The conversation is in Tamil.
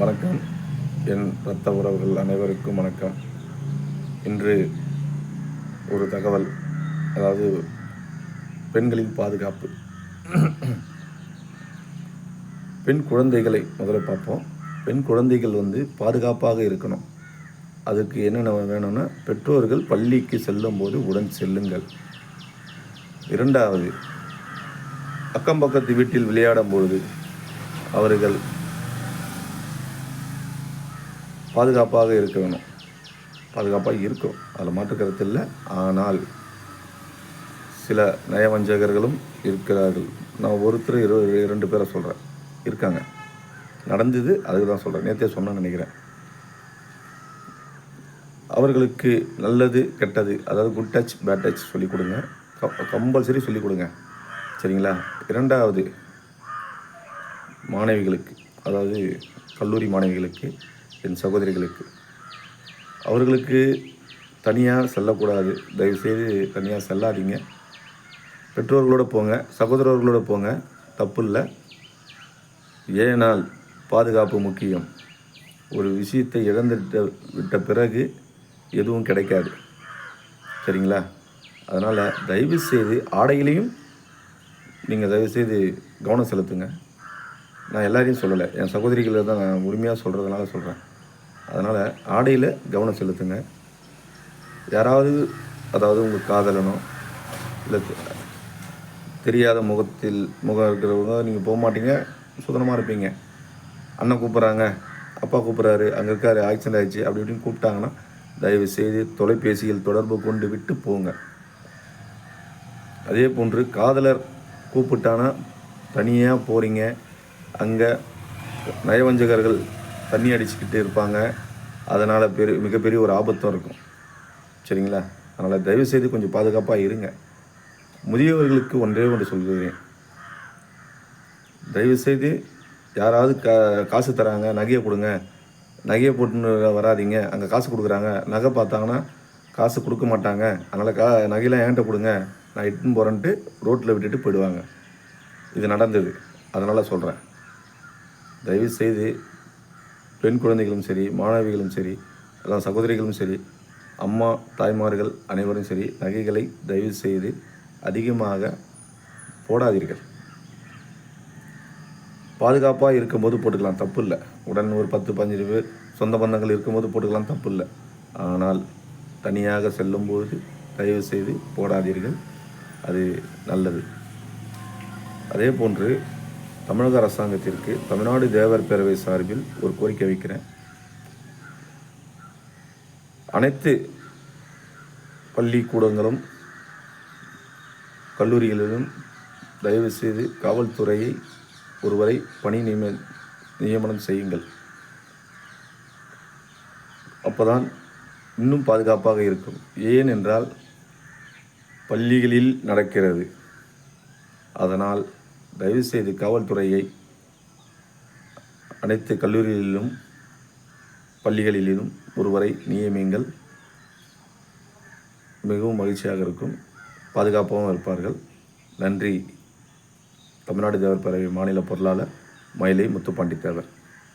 வணக்கம். என் இரத்த உறவுகள் அனைவருக்கும் வணக்கம். இன்று ஒரு தகவல் அதாவது பெண்களின் பாதுகாப்பு. பெண் குழந்தைகளை முதல்ல பார்ப்போம். பெண் குழந்தைகள் வந்து பாதுகாப்பாக இருக்கணும். அதுக்கு என்னென்ன வேணும்னா பெற்றோர்கள் பள்ளிக்கு செல்லும்போது உடன் செல்லுங்கள். இரண்டாவது அக்கம் பக்கத்து வீட்டில் விளையாடும் பொழுது அவர்கள் பாதுகாப்பாக இருக்க வேணும். பாதுகாப்பாக இருக்கும். அதில் மாற்று கருத்து இல்லை. ஆனால் சில நயவஞ்சகர்களும் இருக்கிறார்கள். நான் ஒருத்தர் இரு இரண்டு பேரை சொல்கிறேன் இருக்காங்க. நடந்தது அதுக்கு தான் சொல்கிறேன் நேற்றே சொன்னேன்னு நினைக்கிறேன். அவர்களுக்கு நல்லது கெட்டது அதாவது குட் டச் பேட் டச் சொல்லிக் கொடுங்க. கம்பல்சரி சொல்லிக் கொடுங்க. சரிங்களா? இரண்டாவது மாணவிகளுக்கு அதாவது கல்லூரி மாணவிகளுக்கு என் சகோதரிகளுக்கு. அவர்களுக்கு தனியாக செல்லக்கூடாது. தயவுசெய்து தனியாக செல்லாதீங்க. பெற்றோர்களோட போங்க. சகோதரர்களோடு போங்க. தப்பு இல்லை ஏனால் பாதுகாப்பு முக்கியம். ஒரு விஷயத்தை இழந்துட்ட விட்ட பிறகு எதுவும் கிடைக்காது. சரிங்களா? அதனால் தயவு செய்து ஆடையிலையும் நீங்கள் தயவுசெய்து கவனம் செலுத்துங்க. நான் எல்லாரையும் சொல்லலை. என் சகோதரிகளை தான் நான் உரிமையாக சொல்கிறதுனால சொல்கிறேன் அதனால் ஆடையில் கவனம் செலுத்துங்க. யாராவது அதாவது உங்கள் காதலனோ இல்லை தெரியாத முகத்தில் முகம் இருக்கிறவங்க நீங்கள் போக மாட்டீங்க சுதனமாக இருப்பீங்க. அண்ணன் கூப்பிட்றாங்க அப்பா கூப்பிட்றாரு அங்கே இருக்காரு ஆக்சிடென்ட் ஆயிடுச்சு அப்படி இப்படின்னு கூப்பிட்டாங்கன்னா தயவு செய்து தொலைபேசியில் தொடர்பு கொண்டு விட்டு போங்க. அதே போன்று காதலர் கூப்பிட்டானா தனியாக போகிறீங்க அங்கே நயவஞ்சகர்கள் தண்ணி அடிச்சுக்கிட்டு இருப்பாங்க. அதனால் பெரு மிகப்பெரிய ஒரு ஆபத்தும் இருக்கும். சரிங்களா? அதனால் தயவுசெய்து கொஞ்சம் பாதுகாப்பாக இருங்க. முதியவர்களுக்கு ஒன்றே ஒன்று சொல்கிறேன். தயவுசெய்து யாராவது கா காசு தராங்க நகையை கொடுங்க. நகையை போட்டுன்னு வராதீங்க. அங்கே காசு கொடுக்குறாங்க. நகை பார்த்தாங்கன்னா காசு கொடுக்க மாட்டாங்க. அதனால் கா நகையெல்லாம் ஏன்ட்ட கொடுங்க. நான் இட்டுன்னு போகிறேன்ட்டு ரோட்டில் விட்டுட்டு போயிடுவாங்க. இது நடந்தது. அதனால் சொல்கிறேன் தயவு செய்து பெண் குழந்தைகளும் சரி மாணவிகளும் சரி அதான் சகோதரிகளும் சரி அம்மா தாய்மார்கள் அனைவரும் சரி நகைகளை தயவு செய்து அதிகமாக போடாதீர்கள். பாதுகாப்பாக இருக்கும்போது போட்டுக்கலாம் தப்பு இல்லை உடன் ஒரு பத்து பதினஞ்சு பேர் சொந்த பந்தங்கள் இருக்கும்போது போட்டுக்கலாம் தப்பு இல்லை ஆனால் தனியாக செல்லும்போது தயவு செய்து போடாதீர்கள். அது நல்லது. அதே போன்று தமிழக அரசாங்கத்திற்கு தமிழ்நாடு தேவர் பேரவை சார்பில் ஒரு கோரிக்கை வைக்கிறேன். அனைத்து பள்ளிக்கூடங்களும் கல்லூரிகளிலும் தயவு செய்து காவல்துறையை ஒருவரை பணி நியம நியமனம் செய்யுங்கள். அப்போதான் இன்னும் பாதுகாப்பாக இருக்கும். ஏன் என்றால் பள்ளிகளில் நடக்கிறது. அதனால் தயவுசெய்து காவல்துறையை அனைத்து கல்லூரிகளிலும் பள்ளிகளிலும் ஒருவரை நியமியுங்கள். மிகவும் மகிழ்ச்சியாக இருக்கும். பாதுகாப்பாகவும் இருப்பார்கள். நன்றி. தமிழ்நாடு தேவர் பேரவை மாநில பொருளாளர் மயிலை முத்துப்பாண்டி தேவர்